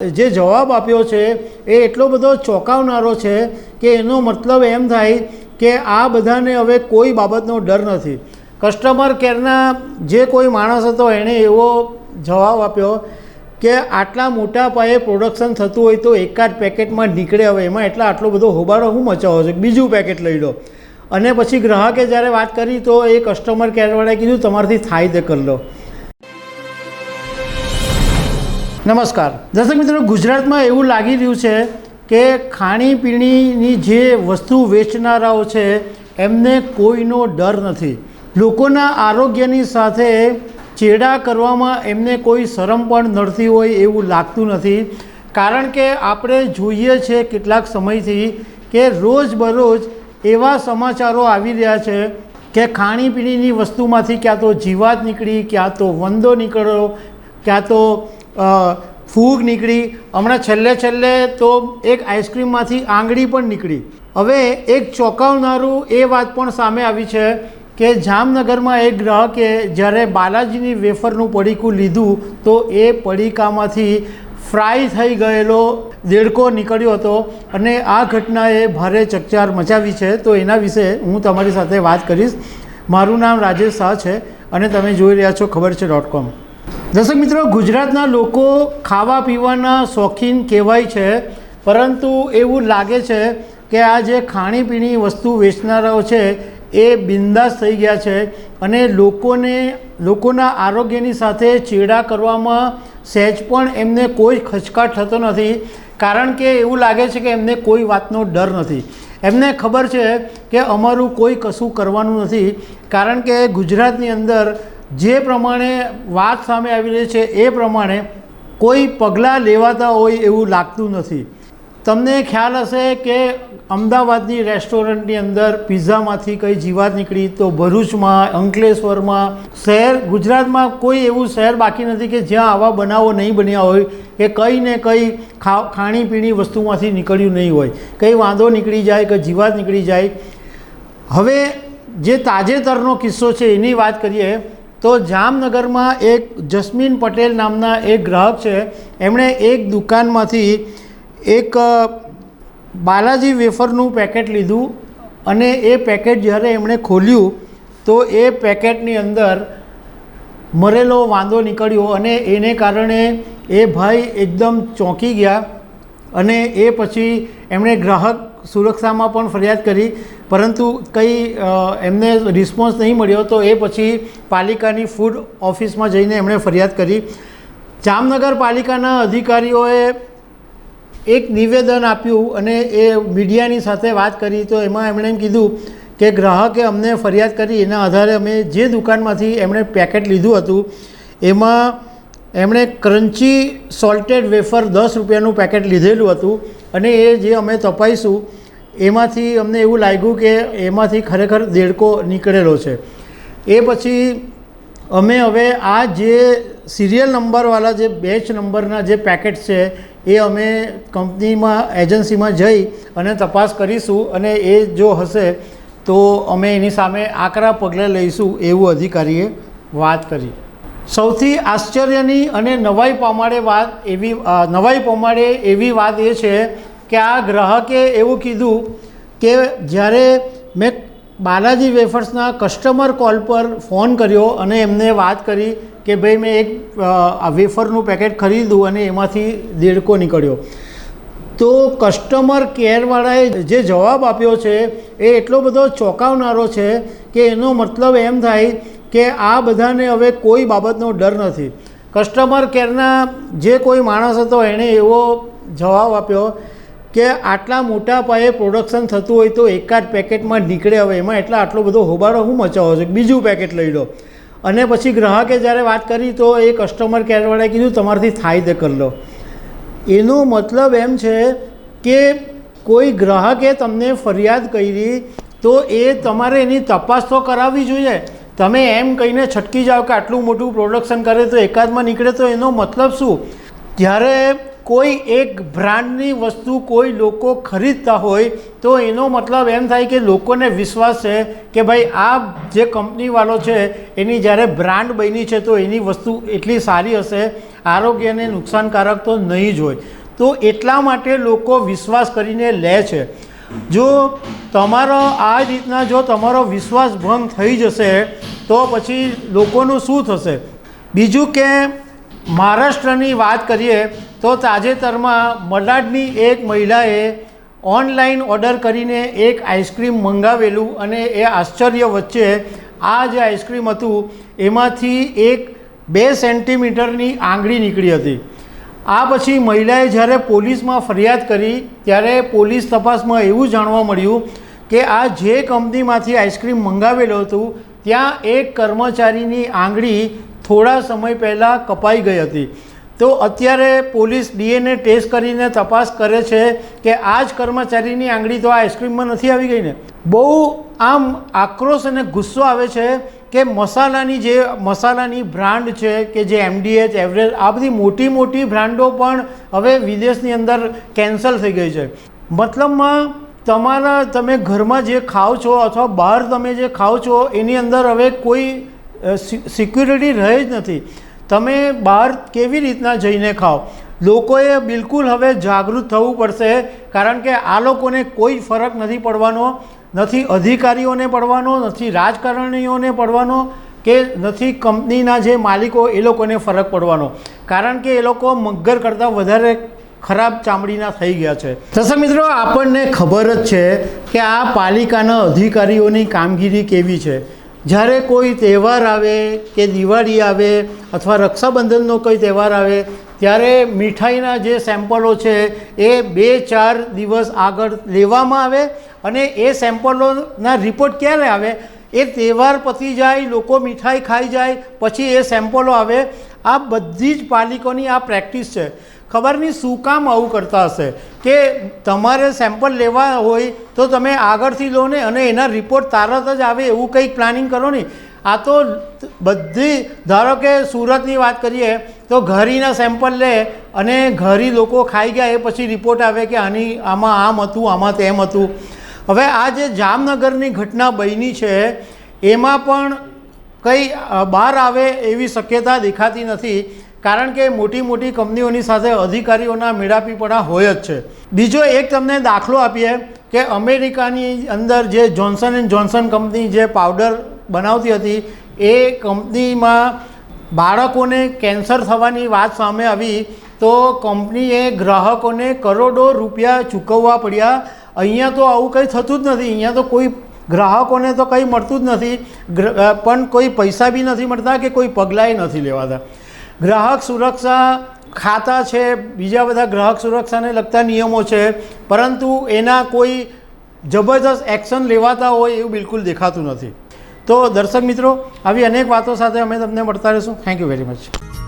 જે જવાબ આપ્યો છે એ એટલો બધો ચોંકાવનારો છે કે એનો મતલબ એમ થાય કે આ બધાને હવે કોઈ બાબતનો ડર નથી. કસ્ટમર કેરના જે કોઈ માણસ હતો એણે એવો જવાબ આપ્યો કે આટલા મોટા પાયે પ્રોડક્શન થતું હોય તો એકાદ પેકેટમાં નીકળે હવે એમાં એટલા આટલો બધો હોબાળો હું મચાવો છો બીજું પેકેટ લઈ લો. અને પછી ગ્રાહકે જ્યારે વાત કરી તો એ કસ્ટમર કેરવાળાએ કીધું, તમારાથી થાય તે કરી લો. નમસ્કાર. દર્શક મિત્રો ગુજરાતમાં એવું લાગી રહ્યું છે કે ખાણીપીણીની જે વસ્તુ વેચનારાઓ છે, એમને કોઈનો ડર નથી. લોકોના આરોગ્યની સાથે ચેડા કરવામાં એમને કોઈ શરમ પણ નડતી હોય એવું લાગતું નથી. કારણ કે આપણે જોઈએ છે કેટલાક સમયથી કે રોજબરોજ એવા સમાચારો આવી રહ્યા છે કે ખાણીપીણીની વસ્તુમાંથી ક્યાં તો જીવાત નીકળી, ક્યાં તો વંદો નીકળ્યો, ક્યાં તો ફૂગ નીકળી. હમણાં છેલ્લે છેલ્લે તો એક આઈસ્ક્રીમમાંથી આંગળી પણ નીકળી. હવે એક ચોંકાવનારું એ વાત પણ સામે આવી છે કે જામનગરમાં એક ગ્રાહકે જ્યારે બાલાજીની વેફરનું પડીકું લીધું તો એ પડીકામાંથી ફ્રાય થઈ ગયેલો દેડકો નીકળ્યો હતો અને આ ઘટનાએ ભારે ચકચાર મચાવી છે. તો એના વિશે હું તમારી સાથે વાત કરીશ. મારું નામ રાજેશ શાહ છે અને તમે જોઈ રહ્યા છો ખબર છે ડોટ કોમ. દર્શક મિત્રો, ગુજરાતના લોકો ખાવા પીવાના શોખીન કહેવાય છે, પરંતુ એવું લાગે છે કે આ જે ખાણીપીણી વસ્તુ વેચનારાઓ છે, એ બિંદાસ થઈ ગયા છે અને લોકોને, લોકોના આરોગ્યની સાથે ચેડા કરવામાં સહેજ પણ એમને કોઈ ખચકાટ થતો નથી, કારણ કે એવું લાગે છે કે એમને કોઈ વાતનો ડર નથી. એમને ખબર છે કે અમારું કોઈ કશું કરવાનું નથી, કારણ કે ગુજરાતની અંદર જે પ્રમાણે વાત સામે આવી રહી છે, એ પ્રમાણે કોઈ પગલાં લેવાતા હોય એવું લાગતું નથી. તમને ખ્યાલ હશે કે અમદાવાદની રેસ્ટોરન્ટની અંદર પિઝામાંથી કઈ જીવાત નીકળી તો ભરૂચમાં, અંકલેશ્વરમાં, શહેર, ગુજરાતમાં કોઈ એવું શહેર બાકી નથી કે જ્યાં આવા બનાવો નહીં બન્યા હોય, કે કંઈ ને કંઈ ખા, ખાણીપીણી વસ્તુમાંથી નીકળ્યું નહીં હોય. કંઈ વાંધો નીકળી જાય કે જીવાત નીકળી જાય. હવે જે તાજેતરનો કિસ્સો છે, એની વાત કરીએ તો જામનગરમાં એક જસ્મીન પટેલ નામના એક ગ્રાહક છે. એમણે એક દુકાનમાંથી એક બાલાજી વેફરનું પેકેટ લીધું અને એ પેકેટ જ્યારે એમણે ખોલ્યું તો એ પેકેટની અંદર મરેલો વાંદો નીકળ્યો અને એને કારણે એ ભાઈ એકદમ ચોંકી ગયા અને એ પછી એમણે ગ્રાહક સુરક્ષામાં પણ ફરિયાદ કરી, પરંતુ કંઈ એમને રિસ્પોન્સ નહીં મળ્યો તો એ પછી પાલિકાની ફૂડ ઓફિસમાં જઈને એમણે ફરિયાદ કરી. જામનગર પાલિકાના અધિકારીઓએ એક નિવેદન આપ્યું અને એ મીડિયાની સાથે વાત કરી તો એમાં એમણે એમ કીધું કે ગ્રાહકે અમને ફરિયાદ કરી, એના આધારે અમે જે દુકાનમાંથી એમણે પેકેટ લીધું હતું, એમાં એમણે ક્રન્ચી સોલ્ટેડ વેફર દસ રૂપિયાનું પેકેટ લીધેલું હતું. અને એ જે અમે તપાઈશું, એમાંથી અમને એવું લાગ્યું કે એમાંથી ખરેખર દેડકો નીકળેલો છે. એ પછી અમે હવે આ જે સિરિયલ નંબરવાળા જે બેચ નંબરના જે પેકેટ છે, એ અમે કંપનીમાં, એજન્સીમાં જઈ અને તપાસ કરીશું અને એ જો હશે, તો અમે એની સામે આકરા પગલાં લઈશું એવું અધિકારીએ વાત કરી. સૌથી આશ્ચર્યની અને નવાઈ પમાડે વાત એવી નવાઈ પમાડે એવી વાત એ છે કે આ ગ્રાહકે એવું કીધું કે જ્યારે મેં બાલાજી વેફર્સના કસ્ટમર કોલ પર ફોન કર્યો અને એમને વાત કરી કે ભાઈ મેં એક વેફરનું પેકેટ ખરીદ્યું અને એમાંથી દેડકો નીકળ્યો. તો કસ્ટમર કેરવાળાએ જે જવાબ આપ્યો છે એ એટલો બધો ચોંકાવનારો છે કે એનો મતલબ એમ થાય કે આ બધાને હવે કોઈ બાબતનો ડર નથી. કસ્ટમર કેરના જે કોઈ માણસ હતો, એણે એવો જવાબ આપ્યો કે આટલા મોટા પાયે પ્રોડક્શન થતું હોય તો એકાદ પેકેટમાં નીકળે હવે. એમાં એટલા આટલો બધો હોબાળો હું મચાવો છો બીજું પેકેટ લઈ લો. અને પછી ગ્રાહકે જ્યારે વાત કરી તો એ કસ્ટમર કેરવાળાએ કીધું, તમારાથી થાય તે કરી લો. એનો મતલબ એમ છે કે કોઈ ગ્રાહકે તમને ફરિયાદ કરી તો એ તમારે એની તપાસ તો કરાવવી જોઈએ. તમે એમ કહીને છટકી જાઓ કે આટલું મોટું પ્રોડક્શન કરે તો એકાદમાં નીકળે તો એનો મતલબ શું? જ્યારે કોઈ એક બ્રાન્ડની વસ્તુ કોઈ લોકો ખરીદતા હોય, તો એનો મતલબ એમ થાય કે લોકોને વિશ્વાસ છે કે ભાઈ આ જે કંપનીવાળો છે, એની જ્યારે બ્રાન્ડ બની છે, તો એની વસ્તુ એટલી સારી હશે આરોગ્યને નુકસાનકારક તો નહીં જ હોય. તો એટલા માટે લોકો વિશ્વાસ કરીને લે છે. જો તમારો આ રીતના જો તમારો વિશ્વાસ ભંગ થઈ જશે, તો પછી લોકોનું શું થશે? બીજું કે મહારાષ્ટ્રની વાત કરીએ, તો તાજેતરમાં મલાડની એક મહિલાએ ઓનલાઈન ઓર્ડર કરીને એક આઈસ્ક્રીમ મંગાવેલું અને એ આશ્ચર્ય વચ્ચે આ જે આઈસ્ક્રીમ હતું, એમાંથી એક બે સેન્ટીમીટરની આંગળી નીકળી હતી. આ પછી મહિલાએ જ્યારે પોલીસમાં ફરિયાદ કરી, ત્યારે પોલીસ તપાસમાં એવું જાણવા મળ્યું કે આ જે કંપનીમાંથી આઈસ્ક્રીમ મંગાવેલું હતું, ત્યાં એક કર્મચારીની આંગળી થોડા સમય પહેલાં કપાઈ ગઈ હતી. તો અત્યારે પોલીસ ડીએનએ ટેસ્ટ કરીને તપાસ કરે છે કે આ જ કર્મચારીની આંગળી તો આ આઈસ્ક્રીમમાં નથી આવી ગઈ ને. બહુ આમ આક્રોશ અને ગુસ્સો આવે છે કે મસાલાની જે મસાલાની બ્રાન્ડ છે કે જે એમડીએચ, એવરેજ, આ બધી મોટી મોટી બ્રાન્ડો પણ હવે વિદેશની અંદર કેન્સલ થઈ ગઈ છે. મતલબમાં તમારા તમે ઘરમાં જે ખાઓ છો અથવા બહાર તમે જે ખાઓ છો એની અંદર હવે કોઈ સિક્યુરિટી રહે જ નથી. તમે બહાર કેવી રીતના જઈને ખાઓ? લોકોએ બિલકુલ હવે જાગૃત થવું પડશે, કારણ કે આ લોકોને કોઈ ફરક નથી પડવાનો, નથી અધિકારીઓને પડવાનો, નથી રાજકારણીઓને પડવાનો, કે નથી કંપનીના જે માલિકો, એ લોકોને ફરક પડવાનો. કારણ કે એ લોકો મગર કરતાં વધારે ખરાબ ચામડીના થઈ ગયા છે. દર્શક મિત્રો, આપણને ખબર જ છે કે આ પાલિકાના અધિકારીઓની કામગીરી કેવી છે. જ્યારે કોઈ તહેવાર આવે કે દિવાળી આવે અથવા રક્ષાબંધનનો કોઈ તહેવાર આવે, ત્યારે મીઠાઈના જે સેમ્પલો છે એ બે ચાર દિવસ આગળ લેવામાં આવે અને એ સેમ્પલોના રિપોર્ટ ક્યારે આવે? એ તહેવાર પતી જાય, લોકો મીઠાઈ ખાઈ જાય, પછી એ સેમ્પલો આવે આ બધી જ પાલિકોની આ પ્રેક્ટિસ છે. ખબર નહીં શું કામ આવું કરતા હશે? કે તમારે સેમ્પલ લેવા હોય તો તમે આગળથી લો ને અને એના રિપોર્ટ તરત જ આવે એવું કંઈક પ્લાનિંગ કરો ને. આ તો બધી, ધારો કે સુરતની વાત કરીએ, તો ઘરીના સેમ્પલ લે અને ઘરી લોકો ખાઈ ગયા, એ પછી રિપોર્ટ આવે કે આની, આમાં આમ હતું, આમાં તેમ હતું. હવે આ જે જામનગરની ઘટના બની છે, એમાં પણ કંઈ બહાર આવે એવી શક્યતા દેખાતી નથી, કારણ કે મોટી મોટી કંપનીઓની સાથે અધિકારીઓના મેળાપીપણા હોય જ છે. બીજો એક તમને દાખલો આપીએ કે અમેરિકાની અંદર જે જોન્સન એન્ડ જોન્સન કંપની જે પાવડર બનાવતી હતી, એ કંપનીમાં બાળકોને કેન્સર થવાની વાત સામે આવી, તો કંપનીએ ગ્રાહકોને કરોડો રૂપિયા ચૂકવવા પડ્યા. અહીંયા તો આવું કંઈ થતું જ નથી, અહીંયા તો કોઈ ગ્રાહકોને તો કંઈ મળતું જ નથી. પણ કોઈ પૈસા બી નથી મળતા કે કોઈ પગલાંય નથી લેવાતા. ગ્રાહક સુરક્ષા ખાતા છે, બીજા બધા ગ્રાહક સુરક્ષાને લગતા નિયમો છે, પરંતુ એના કોઈ જબરદસ્ત એક્શન લેવાતા હોય એવું બિલકુલ દેખાતું નથી. તો દર્શક મિત્રો, આવી અનેક વાતો સાથે અમે તમને મળતા રહીશું. Thank you very much